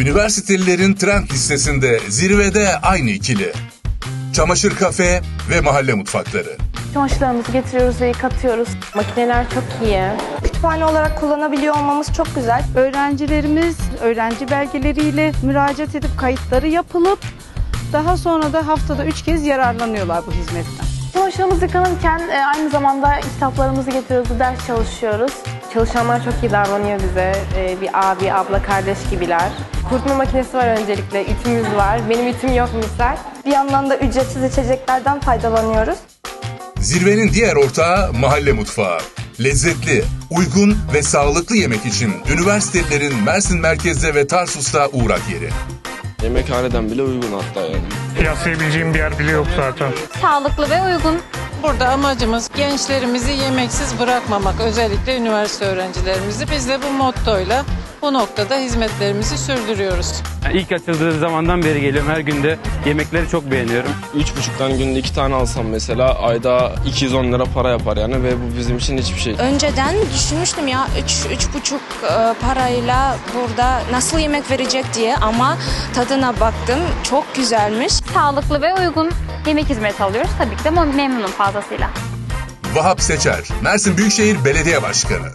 Üniversitelilerin trend listesinde zirvede aynı ikili. Çamaşır kafe ve mahalle mutfakları. Çamaşırlarımızı getiriyoruz ve yıkatıyoruz. Makineler çok iyi. Kütüphane olarak kullanabiliyor olmamız çok güzel. Öğrencilerimiz öğrenci belgeleriyle müracaat edip kayıtları yapılıp daha sonra da haftada üç kez yararlanıyorlar bu hizmetten. Çamaşırımız yıkanırken e, aynı zamanda kitaplarımızı getiriyoruz, ders çalışıyoruz. Çalışanlar çok iyi davranıyor bize. Ee, bir abi, abla, kardeş gibiler. Kurutma makinesi var öncelikle. Ütümüz var. Benim ütüm yok misal. Bir yandan da ücretsiz içeceklerden faydalanıyoruz. Zirvenin diğer ortağı mahalle mutfağı. Lezzetli, uygun ve sağlıklı yemek için üniversitelilerin Mersin merkezde ve Tarsus'ta uğrak yeri. Yemekhaneden bile uygun hatta yani. Yaslayabileceğim bir yer bile yok zaten. sağlıklı ve uygun. Burada amacımız gençlerimizi yemeksiz bırakmamak. Özellikle üniversite öğrencilerimizi. Biz de bu mottoyla bu noktada hizmetlerimizi sürdürüyoruz. İlk açıldığı zamandan beri geliyorum. Her günde yemekleri çok beğeniyorum. Üç buçuktan günde iki tane alsam mesela ayda 210 lira para yapar yani ve bu bizim için hiçbir şey. Önceden düşünmüştüm ya 3 üç, buçuk e, parayla burada nasıl yemek verecek diye ama tadına baktım çok güzelmiş. Sağlıklı ve uygun yemek hizmeti alıyoruz. Tabii ki de memnunum fazlasıyla. Vahap Seçer, Mersin Büyükşehir Belediye Başkanı.